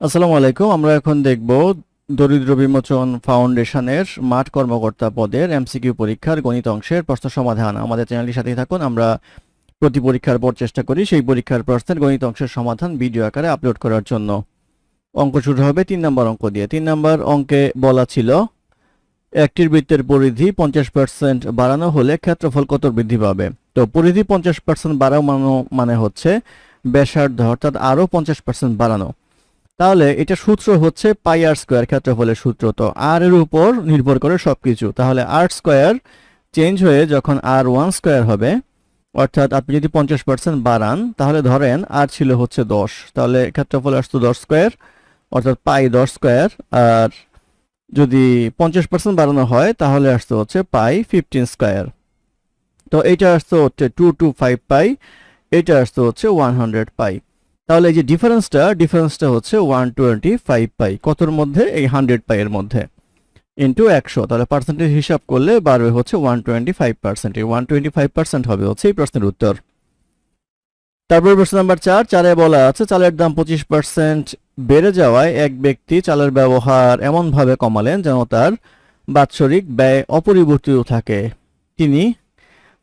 আসসালামু আলাইকুম, আমরা এখন দেখব দরিদ্র বিমোচন ফাউন্ডেশনের মাঠ কর্মকর্তা পদের এমসিকিউ পরীক্ষার গণিত অংশের প্রশ্ন সমাধান। আমাদের চ্যানেলটির সাথেই থাকুন, আমরা প্রতি পরীক্ষার পর চেষ্টা করি সেই পরীক্ষার প্রশ্নের গণিত অংশের সমাধান ভিডিও আকারে আপলোড করার জন্য। অঙ্ক শুরু হবে তিন নম্বর অঙ্ক দিয়ে। তিন নম্বর অঙ্কে বলা ছিল, একটির বৃত্তের পরিধি পঞ্চাশ পার্সেন্ট বাড়ানো হলে ক্ষেত্রফল কত বৃদ্ধি পাবে? তো পরিধি পঞ্চাশ পার্সেন্ট বাড়ানো মানে হচ্ছে ব্যাসার্ধ, অর্থাৎ আরও পঞ্চাশ পার্সেন্ট বাড়ানো। তাহলে এটা সূত্র হচ্ছে পাই আর স্কোয়ার ক্ষেত্রফলের সূত্র। তো আর এর উপর নির্ভর করে সবকিছু। তাহলে আর স্কোয়ার চেঞ্জ হয়ে যখন আর ওয়ান স্কোয়ার হবে, অর্থাৎ আপনি যদি পঞ্চাশ পার্সেন্ট বাড়ান, তাহলে ধরেন আর ছিল হচ্ছে দশ। তাহলে ক্ষেত্রফল আসতো দশ স্কোয়ার, অর্থাৎ পাই দশ স্কোয়ার। আর যদি পঞ্চাশ পার্সেন্ট বাড়ানো হয়, তাহলে আসতো হচ্ছে পাই ফিফটিন স্কোয়ার। তো এইটা আসতো হচ্ছে টু টু ফাইভ পাই এটা আসতো হচ্ছে ওয়ান হান্ড্রেড পাই। তাহলে এই যে ডিফারেন্সটা ডিফারেন্সটা হচ্ছে ওয়ান টোয়েন্টি ফাইভ পাই কতর মধ্যে? এই হান্ড্রেড পাই এর মধ্যে। ইন্টু একশো, তাহলে পার্সেন্টেজ হিসাব করলে বাড়বে হচ্ছে ওয়ান টোয়েন্টি ফাইভ পার্সেন্ট এই ওয়ান টোয়েন্টি ফাইভ পার্সেন্ট হবে হচ্ছে এই প্রশ্নের উত্তর। তারপর প্রশ্ন নাম্বার চার চারে বলা আছে, চালের দাম পঁচিশ পার্সেন্ট বেড়ে যাওয়ায় এক ব্যক্তি চালের ব্যবহার এমনভাবে কমালেন যেন তার বাৎসরিক ব্যয় অপরিবর্তিত থাকে। তিনি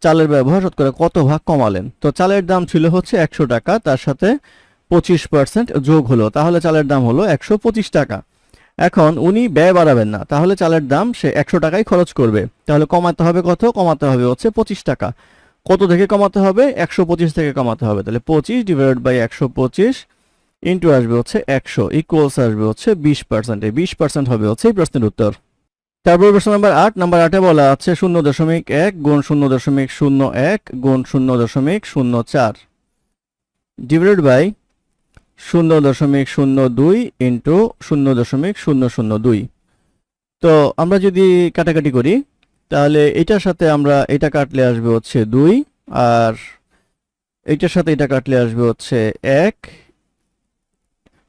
চালের ব্যবহার শতকরা কত ভাগ কমালেন? তো চালের দাম ছিল হচ্ছে একশো টাকা, তার সাথে পঁচিশ পার্সেন্ট যোগ হলো, তাহলে চালের দাম হলো একশো পঁচিশ টাকা। এখন উনি ব্যয় বাড়াবেন না, তাহলে চালের দাম সে একশো টাকাই খরচ করবে। তাহলে কমাতে হবে কত? কমাতে হবে হচ্ছে পঁচিশ টাকা। কত থেকে কমাতে হবে? একশো পঁচিশ থেকে কমাতে হবে। তাহলে পঁচিশ ডিভাইড বাই একশো পঁচিশ ইন্টু আসবে হচ্ছে একশো ইকুয়ালস আসবে হচ্ছে বিশ পার্সেন্ট এই বিশ পার্সেন্ট হবে হচ্ছে এই প্রশ্নের উত্তর। তারপর প্রশ্ন নাম্বার আট, নাম্বার আটে বলা আছে শূন্য দশমিক এক গুণ শূন্য দশমিক শূন্য এক গুণ শূন্য দশমিক শূন্য চার। ডিভাইডেড বাই শূন্য দশমিক শূন্য দুই ইন্টু শূন্য দশমিক শূন্য শূন্য দুই। তো আমরা যদি কাটাকাটি করি, তাহলে এটার সাথে আমরা এটা কাটলে আসবে হচ্ছে দুই, আর এইটার সাথে এটা কাটলে আসবে হচ্ছে এক।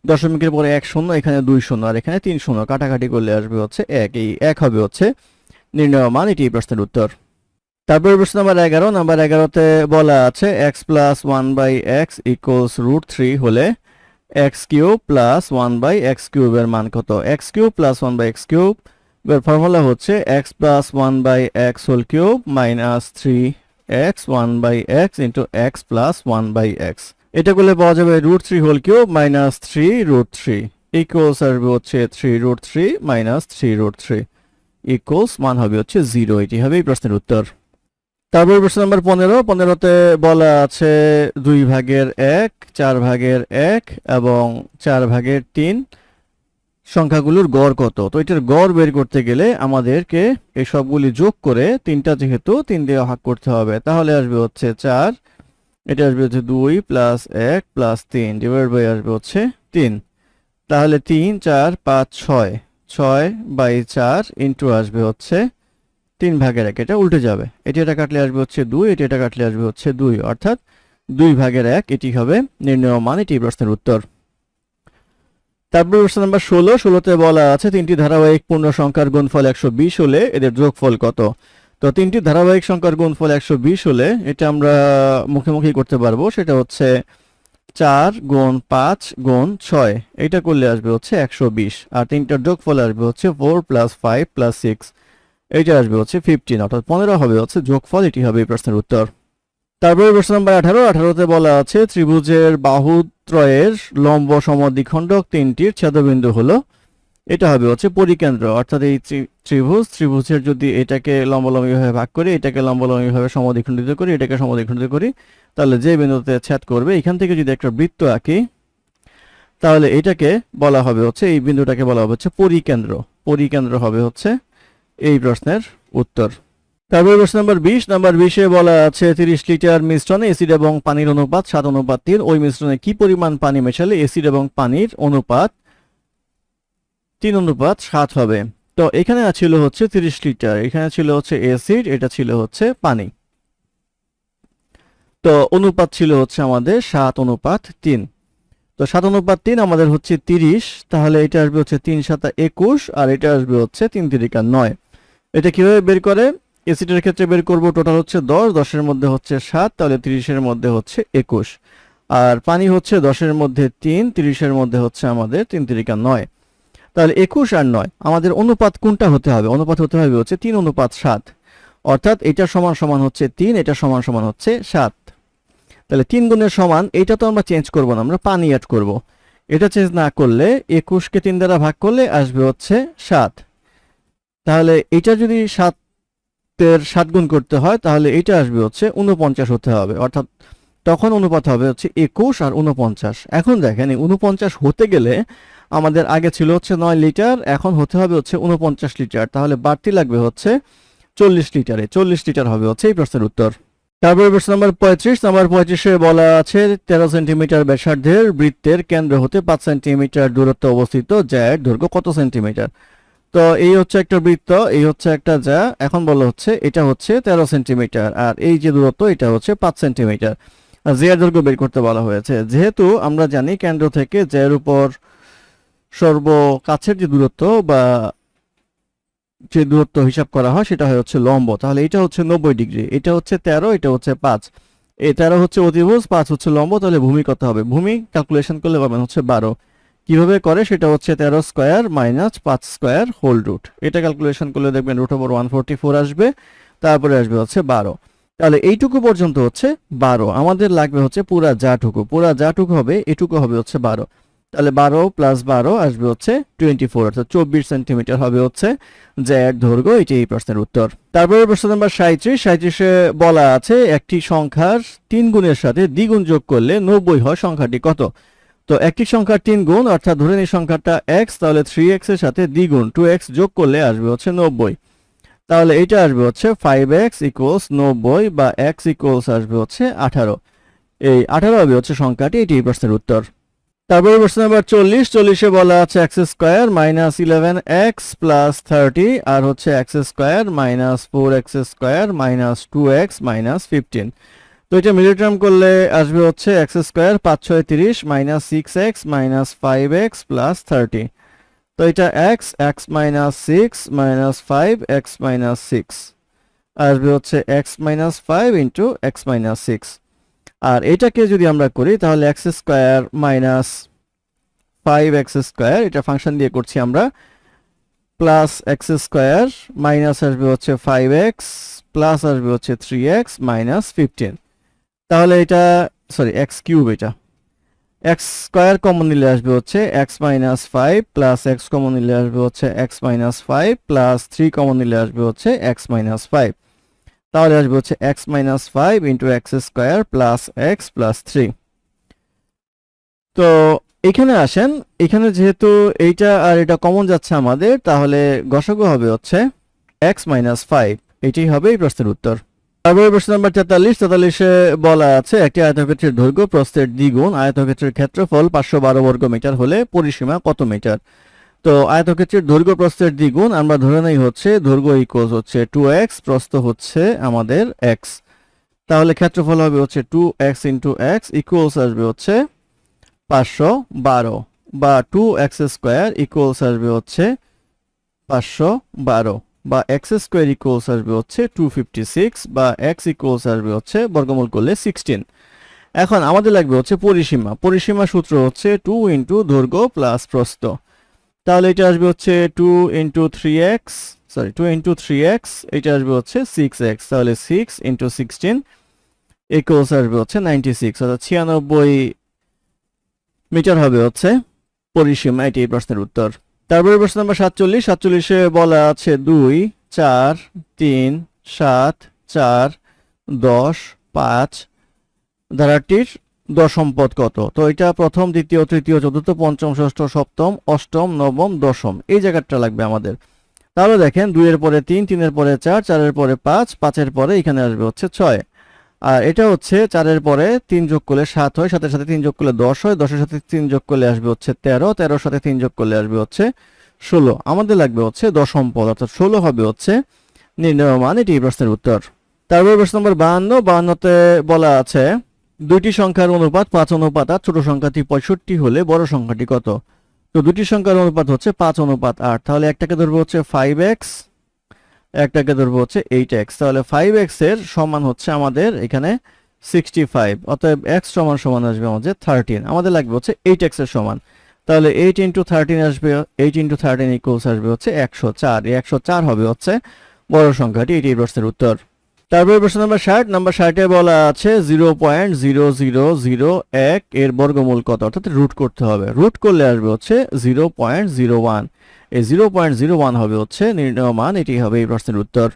দশমিকের পরে এক শূন্য, এখানে দুই শূন্য, আর এখানে তিন শূন্য। কাটাকাটি করলে আসবে হচ্ছে এক। এই এক হবে হচ্ছে নির্ণয় মান, এটি প্রশ্নের উত্তর। তারপরে প্রশ্ন নাম্বার এগারো। নাম্বার এগারোতে বলা আছে x plus one by x equals root three হলে x cube plus one by x কিউবের মান কত? X cube plus one by x cube formula হচ্ছে x plus one by x whole cube minus three x one by x into x plus one by x. এটা করলে পাওয়া যাবে root three whole cube minus three root three. Equals আসবে হচ্ছে three root three minus three root three. Equals মান হবে হচ্ছে zero. এটি হবে এই প্রশ্নের উত্তর। তারপর প্রশ্ন নাম্বার পনেরো। পনেরোতে বলা আছে দুই ভাগের এক, চার ভাগের এক এবং চার ভাগের তিন। সংখ্যাগুলোর গড় কত? তো এটার গড় বের করতে গেলে আমাদেরকে এই সবগুলি যোগ করে তিনটা যেহেতু তিন দিয়ে ভাগ করতে হবে। তাহলে আসবে হচ্ছে চার, এটা আসবে হচ্ছে দুই প্লাস এক প্লাস তিন ডিভাইড বাই আসবে হচ্ছে তিন। তাহলে তিন, চার, পাঁচ, ছয় ছয় বাই চার ইন্টু আসবে হচ্ছে তিন ভাগের এক, এটা উল্টে যাবে। এটি এটা কাটলে আসবে হচ্ছে দুই, এটি এটা কাটলে আসবে হচ্ছে দুই। অর্থাৎ দুই ভাগের এক, এটি হবে নির্ণয় মান, এটি প্রশ্নের উত্তর। তারপর প্রশ্ন নাম্বার ষোলো, ষোলোতে বলা আছে, তিনটি ধারাবাহিক পূর্ণ সংখ্যার গুণফল একশো বিশ হলে এদের যোগফল কত? তো তিনটি ধারাবাহিক সংখ্যার গুণফল একশো বিশ হলে এটা আমরা মুখোমুখি করতে পারব, সেটা হচ্ছে চার গুণ পাঁচ গুণ ছয়। এটা করলে আসবে হচ্ছে একশো বিশ। আর তিনটার যোগফল আসবে হচ্ছে four plus five plus six এইটা আসবে হচ্ছে ফিফটিন অর্থাৎ পনেরো হবে হচ্ছে যোগফল, এটি হবে এই প্রশ্নের উত্তর। তারপরে প্রশ্ন নম্বর আঠারো, আঠারোতে বলা আছে, ত্রিভুজের বাহুত্রয়ের লম্ব সমদ্বিখণ্ডক তিনটির ছেদবিন্দু হলো, এটা হবে হচ্ছে পরিকেন্দ্র, অর্থাৎ এই ত্রি- ত্রিভুজ, ত্রিভুজের যদি এটাকে লম্বলম্বীভাবে ভাগ করি, এটাকে লম্বলম্বীভাবে সমদ্বিখণ্ডিত করি, এটাকে সমদ্বিখণ্ডিত করি, তাহলে যে বিন্দুতে ছেদ করবে, এখান থেকে যদি একটা বৃত্ত আঁকি, তাহলে এটাকে বলা হবে হচ্ছে, এই বিন্দুটাকে বলা হবে হচ্ছে পরিকেন্দ্র। পরিকেন্দ্র হবে হচ্ছে এই প্রশ্নের উত্তর। তারপরে প্রশ্ন নম্বর বিশ। নাম্বার বিশে বলা আছে, তিরিশ লিটার মিশ্রণে এসিড এবং পানির অনুপাত সাত, অনুপাত তিন। ওই মিশ্রণে কি পরিমাণ পানি মেশালে এসিড এবং পানির অনুপাত তিন, অনুপাত সাত হবে? তো এখানে ছিল হচ্ছে তিরিশ লিটার, এখানে ছিল হচ্ছে এসিড এটা ছিল হচ্ছে পানি। তো অনুপাত ছিল হচ্ছে আমাদের সাত, অনুপাত তিন। তো সাত, অনুপাত তিন আমাদের হচ্ছে তিরিশ, তাহলে এটা আসবে হচ্ছে তিন সাতা একুশ, আর এটা আসবে হচ্ছে তিন তিরিকা নয়। এটা কীভাবে বের করে? এসিডের ক্ষেত্রে বের করব টোটাল হচ্ছে দশ, দশের মধ্যে হচ্ছে সাত, তাহলে তিরিশের মধ্যে হচ্ছে একুশ। আর পানি হচ্ছে দশের মধ্যে তিন, তিরিশের মধ্যে হচ্ছে আমাদের তিন তিরিকা নয়। তাহলে একুশ আর নয়, আমাদের অনুপাত কোনটা হতে হবে? অনুপাত হতে হবে হচ্ছে তিন অনুপাত সাত। অর্থাৎ এটা সমান সমান হচ্ছে তিন, এটা সমান সমান হচ্ছে সাত। তাহলে তিন গুণের সমান, এটা তো আমরা চেঞ্জ করব না, আমরা পানি অ্যাড করব। এটা চেঞ্জ না করলে একুশকে তিন দ্বারা ভাগ করলে আসবে হচ্ছে সাত। তাহলে এটা যদি সাতের সাত গুণ করতে হয়, তাহলে এটা আসবে হচ্ছে উনপঞ্চাশ হতে হবে। অর্থাৎ তখন অনুপাত হবে হচ্ছে একুশ আর উনপঞ্চাশ এখন দেখেন, এই উনপঞ্চাশ হতে গেলে আমাদের আগে ছিল হচ্ছে নয় লিটার, এখন হতে হবে হচ্ছে উনপঞ্চাশ লিটার। তাহলে বাড়তি লাগবে হচ্ছে চল্লিশ লিটারে। চল্লিশ লিটার হবে হচ্ছে এই প্রশ্নের উত্তর। তারপরে প্রশ্ন নাম্বার পঁয়ত্রিশ। নাম্বার পঁয়ত্রিশে বলা আছে, তেরো সেন্টিমিটার ব্যাসার্ধের বৃত্তের কেন্দ্র হতে পাঁচ সেন্টিমিটার দূরত্বে অবস্থিত জ্যায়ের দৈর্ঘ্য কত সেন্টিমিটার? তো এই হচ্ছে একটা বৃত্ত, এই হচ্ছে একটা যা। এখন বলা হচ্ছে এটা হচ্ছে তেরো সেন্টিমিটার, আর এই যে দূরত্ব এটা হচ্ছে পাঁচ সেন্টিমিটার। জেয়ার দৈর্ঘ্য বের করতে বলা হয়েছে। যেহেতু আমরা জানি কেন্দ্র থেকে জেয়ার উপর সর্ব কাছের যে দূরত্ব বা যে দূরত্ব হিসাব করা হয়, সেটা হচ্ছে লম্ব। তাহলে এটা হচ্ছে নব্বই ডিগ্রি, এটা হচ্ছে তেরো, এটা হচ্ছে পাঁচ। এই তেরো হচ্ছে অতিভুজ পাঁচ হচ্ছে লম্ব, তাহলে ভূমি কত হবে? ভূমি ক্যালকুলেশন করলে পাবেন হচ্ছে বারো। কীভাবে করে? সেটা হচ্ছে তেরো স্কোয়ার মাইনাস পাঁচ স্কোয়ার হোল রুট। এটা ক্যালকুলেশন করলে দেখবেন root over one forty four আসবে, তারপরে আসবে হচ্ছে বারো। তাহলে এইটুকু পর্যন্ত হচ্ছে বারো। আমাদের লাগবে হচ্ছে পুরা যাটুকু। পুরা যাটুকু হবে, এটুকু হবে হচ্ছে বারো। তাহলে বারো প্লাস বারো আসবে হচ্ছে টোয়েন্টি ফোর অর্থাৎ চব্বিশ সেন্টিমিটার হবে হচ্ছে জ্যায়ের দৈর্ঘ্য, এটি এই প্রশ্নের উত্তর। তারপরে প্রশ্ন নাম্বার সাঁত্রিশ সাঁত্রিশে বলা আছে একটি সংখ্যার তিন গুণের সাথে দ্বিগুণ যোগ করলে নব্বই হয়, সংখ্যাটি কত? তো একটি সংখ্যার তিন গুণ, অর্থাৎ ধরে নিই সংখ্যাটা এক্স তাহলে থ্রি এক্সের সাথে দ্বিগুণ টু এক্স যোগ করলে আসবে হচ্ছে নব্বই। তাহলে এটা আসবে হচ্ছে ফাইভ এক্স ইকুয়ালস নব্বই বা এক্স ইকুয়ালস আসবে হচ্ছে আঠারো। এই আঠারো হবে হচ্ছে সংখ্যাটি, এটি প্রশ্নের উত্তর। তারপরে প্রশ্ন নাম্বার চল্লিশ, চল্লিশে বলা আছে x square minus eleven x plus thirty আর হচ্ছে x square minus four x square minus two x minus fifteen তো এটা মিডিল টার্ম করলে আসবে হচ্ছে এক্স স্কোয়ার পাঁচ ছয় তিরিশ minus six x minus five x plus thirty তো এটা x x minus six minus five x minus six আসবে হচ্ছে x minus five into x minus six আর এটাকে যদি আমরা করি, তাহলে x square minus five x square এটা ফাংশন দিয়ে করছি আমরা প্লাস এক্স স্কোয়ার মাইনাস আসবে হচ্ছে ফাইভ এক্স প্লাস আসবে হচ্ছে থ্রি এক্স মাইনাস ফিফটিন তাহলে এটা সরি এক্স কিউব এটা। এক্স স্কোয়ার কমন নিলে আসবে হচ্ছে x minus five plus x common নিলে আসবে হচ্ছে x minus five plus three common নিলে আসবে হচ্ছে এক্স মাইনাস ফাইভ তাহলে আসবে হচ্ছে x minus five into x square plus x plus three তো এখানে আসেন, এখানে যেহেতু এইটা আর এটা কমন যাচ্ছে আমাদের, তাহলে গসাগু হবে হচ্ছে এক্স মাইনাস ফাইভ এটাই হবে এই প্রশ্নের উত্তর। তারপরে প্রশ্ন তেতাল্লিশ, তেতাল্লিশে বলা আছে, একটি দৈর্ঘ্য প্রস্থের দ্বিগুণ ক্ষেত্রফল পাঁচশো বারো হলে পরিসীমা কত মিটার? তো দৈর্ঘ্য প্রস্থের দ্বিগুণ ধরে নেই হচ্ছে দৈর্ঘ্য হচ্ছে টু এক্স প্রস্থ হচ্ছে আমাদের এক্স তাহলে ক্ষেত্রফল হবে হচ্ছে two x into x equals আসবে হচ্ছে পাঁচশো বারো বা টু এক্স স্কোয়ার ইকুয়ালস আসবে হচ্ছে পাঁচশো বারো। বা এক্স স্কোয়ার ইকুয়ালস আসবে হচ্ছে টু ফিফটি সিক্স বা এক্স ইকুয়ালস আসবে হচ্ছে বর্গমূল করলে সিক্সটিন এখন আমাদের লাগবে হচ্ছে পরিসীমা। পরিসীমা সূত্র হচ্ছে টু ইন্টু দৈর্ঘ্য প্লাস প্রস্থ। তাহলে এটা আসবে হচ্ছে two into three x sorry two into three x এটা আসবে হচ্ছে সিক্স এক্স তাহলে সিক্স ইন্টু সিক্সটিন ইকুয়ালস আসবে হচ্ছে নাইনটি সিক্স অর্থাৎ ছিয়ানব্বই মিটার হবে হচ্ছে পরিসীমা এটি প্রশ্নের উত্তর। তারপরে প্রশ্ন নাম্বার সাতচল্লিশ। সাতচল্লিশে বলা আছে দুই, চার, তিন, সাত, চার, দশ, পাঁচ। ধারাটির দশম পদ কত? তো এটা প্রথম, দ্বিতীয়, তৃতীয়, চতুর্থ, পঞ্চম, ষষ্ঠ, সপ্তম, অষ্টম, নবম, দশম। এই জায়গাটা লাগবে আমাদের। তাহলে দেখেন, দুইয়ের পরে তিন, তিনের পরে চার, চারের পরে পাঁচ, পাঁচের পরে এখানে আসবে হচ্ছে ছয়। আর এটা হচ্ছে চারের পরে তিন যোগ করলে সাত হয় সাথে সাথে তিন যোগ করলে দশ হয়, দশের সাথে তিন যোগ করলে আসবে হচ্ছে তেরো, তেরোর সাথে তিন যোগ করলে আসবে হচ্ছে ষোলো। আমাদের লাগবে হচ্ছে দশম পদ, অর্থাৎ ষোলো হবে হচ্ছে নির্ণয় মান, এটি প্রশ্নের উত্তর। তারপর প্রশ্ন নম্বর বাহান্ন, বাহান্নতে বলা আছে, দুইটি সংখ্যার অনুপাত পাঁচ অনুপাত আর ছোট সংখ্যাটি পঁয়ষট্টি হলে বড় সংখ্যাটি কত? তো দুটি সংখ্যার অনুপাত হচ্ছে পাঁচ অনুপাত আট, তাহলে একটাকে ধরবো হচ্ছে ফাইভ এক্স একটাকে ধরবো হচ্ছে এইট এক্স তাহলে ফাইভ এক্সের সমান হচ্ছে আমাদের এখানে সিক্সটি ফাইভ অতএব এক্স সমান সমান আসবে আমাদের থার্টিন আমাদের লাগবে হচ্ছে এইট এক্সের সমান, তাহলে এইট ইন্টু থার্টিন আসবে এইট ইন্টু থার্টিন ইকুয়ালস আসবে হচ্ছে একশো চার, এই একশো চার হবে হচ্ছে বড় সংখ্যাটি, এটি এই প্রশ্নের উত্তর। তারপরে প্রশ্ন নাম্বার ষাট, নাম্বার ষাটে বলা আছে zero point zero zero zero এক এর বর্গমূল কত? অর্থাৎ রুট করতে হবে। রুট করলে আসবে হচ্ছে জিরো পয়েন্ট জিরো ওয়ান। এই জিরো পয়েন্ট জিরো ওয়ান হবে হচ্ছে নির্ণয় মান এটি হবে এই প্রশ্নের উত্তর।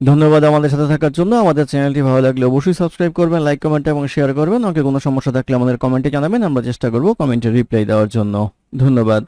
ধন্যবাদ আমাদের সাথে থাকার জন্য। আমাদের চ্যানেলটি ভালো লাগলে অবশ্যই সাবস্ক্রাইব করবেন, লাইক, কমেন্ট এবং শেয়ার করবেন। আমাকে কোনো সমস্যা থাকলে আমাদের কমেন্টে জানাবেন। আমরা চেষ্টা করব কমেন্টে রিপ্লাই দেওয়ার জন্য। ধন্যবাদ।